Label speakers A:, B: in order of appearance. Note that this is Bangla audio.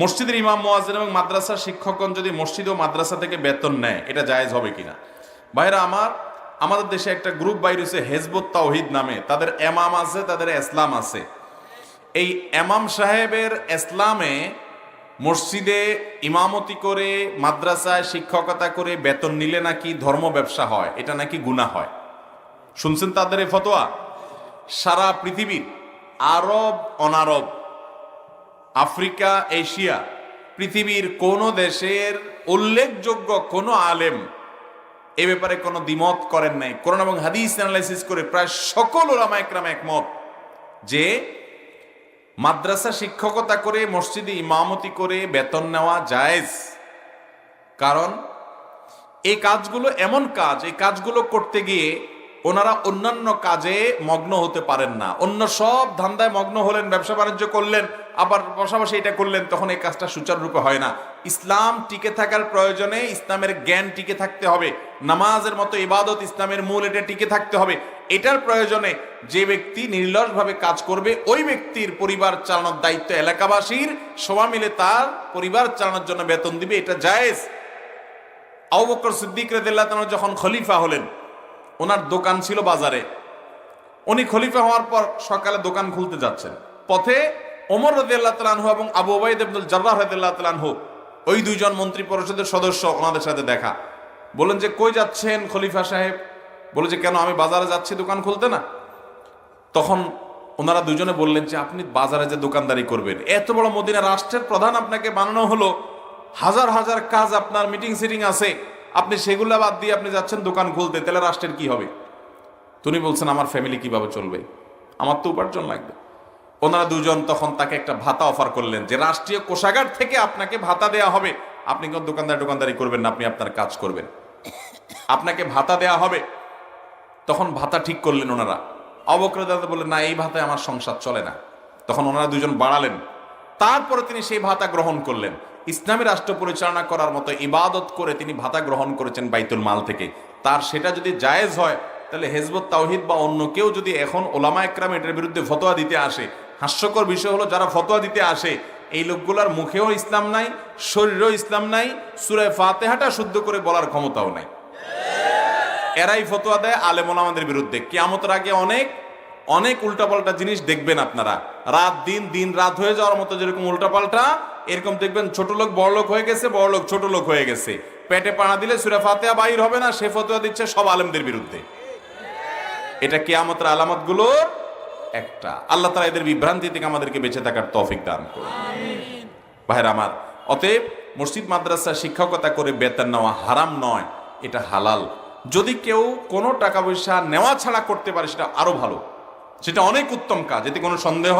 A: মসজিদের ইমাম মোয়াজিন এবং মাদ্রাসার শিক্ষকগণ যদি মসজিদ ও মাদ্রাসা থেকে বেতন নেয়, এটা জায়েজ হবে কিনা? ভাইরা আমার, আমাদের দেশে একটা গ্রুপ বাইর হয়েছে হেজবুত তাওহিদ নামে। তাদের এমাম আছে, তাদের ইসলাম আছে। এই এমাম সাহেবের ইসলামে মসজিদে ইমামতি করে, মাদ্রাসায় শিক্ষকতা করে বেতন নিলে নাকি ধর্ম ব্যবসা হয়? এটা নাকি গুনাহ হয়? শুনছেন তাদের এই ফতোয়া? সারা পৃথিবীর আরব, অনারব আফ্রিকা, এশিয়া, পৃথিবীর কোন দেশের উল্লেখযোগ্য কোনো আলেম এ ব্যাপারে কোনো দ্বিমত করেন নাই। কোরআন এবং হাদিস অ্যানালাইসিস করে প্রায় সকল ওলামা একরাম একমত যে মাদ্রাসা শিক্ষকতা করে, মসজিদে ইমামতি করে বেতন নেওয়া জায়েজ। কারণ এই কাজগুলো এমন কাজ, এই কাজগুলো করতে গিয়ে ওনারা অন্যান্য কাজে মগ্ন হতে পারেন না। অন্য সব ধান্দায় মগ্ন হলেন, ব্যবসা বাণিজ্য করলেন, আবার পাশাপাশি এটা করলেন, তখন এই কাজটা সুচারুরূপে হয় না। ইসলাম টিকে থাকার প্রয়োজনে ইসলামের জ্ঞান টিকে থাকতে হবে। নামাজের মতো ইবাদত ইসলামের মূল, এটা টিকে থাকতে হবে। এটার প্রয়োজনে যে ব্যক্তি নির্লসভাবে কাজ করবে, ওই ব্যক্তির পরিবার চালানোর দায়িত্ব এলাকাবাসীর। সবাই মিলে তার পরিবার চালানোর জন্য বেতন দিবে, এটা জায়েজ। আবু বকর সিদ্দিক রেদিল্লাহ যখন খলিফা হলেন ওনার দোকান ছিল বাজারে। উনি খলিফা হওয়ার পর সকালে দোকান খুলতে যাচ্ছেন। পথে ওমর রদিয়াল্লাহ তালানহু এবং আবু ওবাইদ আব্দুল জার্রাহ রদিয়াল্লাহ তালানহু ওই দুইজন মন্ত্রী পরিষদের সদস্য ওনাদের সাথে দেখা। বললেন যে, কই যাচ্ছেন খলিফা সাহেব? বলে যে, কেন, আমি বাজারে যাচ্ছি, দোকান খুলতে না? তখন ওনারা দুজনে বললেন যে, আপনি বাজারে যে দোকানদারি করবেন, এত বড় মদিনা রাষ্ট্রের প্রধান আপনাকে বানানো হলো। হাজার হাজার কাজ আপনার মিটিং সিটিং আছে। আপনি সেগুলো বাদ দিয়ে আপনি যাচ্ছেন দোকান খুলতে, তাহলে রাষ্ট্রের কি হবে? তুমি বলছেন, আমার ফ্যামিলি কীভাবে চলবে? আমার তো উপার্জন লাগবে। ওনারা দুজন তখন তাকে একটা ভাতা অফার করলেন যে, রাষ্ট্রীয় কোষাগার থেকে আপনাকে ভাতা দেয়া হবে। আপনি কোন দোকানদার দোকানদারি করবেন না, আপনি আপনার কাজ করবেন। আপনাকে ভাতা দেয়া হবে। তখন ভাতা ঠিক করলেন ওনারা। অবক্রদাতা বললেন, না, এই ভাতায় আমার সংসার চলে না। তখন ওনারা দুজন বাড়ালেন। তারপরে তিনি সেই ভাতা গ্রহণ করলেন। ইসলামী রাষ্ট্র পরিচালনা করার মতো ইবাদত করে তিনি ভাতা গ্রহণ করেছেন বাইতুল মাল থেকে। তার সেটা যদি জায়েজ হয়, তাহলে হেজবত তাওহিদ বা অন্য কেউ যদি এখন ওলামা একরাম এটার বিরুদ্ধে ফতোয়া দিতে আসে, হাস্যকর বিষয় হলো যারা ফতোয়া দিতে আসে, এই লোকগুলার মুখেও ইসলাম নাই, শরীরেও ইসলাম নাই সুরায় ফাতেহাটা শুদ্ধ করে বলার ক্ষমতাও নাই। এরাই ফতোয়া দেয় আলেমন আমাদের বিরুদ্ধে। কেয়ামতের আগে অনেক অনেক উল্টাপাল্টা জিনিস দেখবেন আপনারা। রাত দিন দিন রাত হয়ে যাওয়ার মতো যেরকম উল্টাপাল্টা এরকম দেখবেন ছোট লোক বড় লোক হয়ে গেছে বড় লোক ছোট লোক হয়ে গেছে। পেটে পাড়া দিলে সুরা ফাতেহা বাইর হবে না সে ফতোয়া দিচ্ছে সব আলেমদের বিরুদ্ধে। এটা কেয়ামতের আলামতগুলোর একটা। আল্লাহ তালা এদের বিভ্রান্তি থেকে আমাদেরকে বেঁচে থাকার তৌফিক দান করুন। ভাইরা আমার অতএব মসজিদ মাদ্রাসা শিক্ষকতা করে বেতন নেওয়া হারাম নয় এটা হালাল। যদি কেউ কোনো টাকা পয়সা নেওয়া ছাড়া করতে পারে সেটা আরও ভালো। সেটা অনেক উত্তম কাজ এতে কোনো সন্দেহ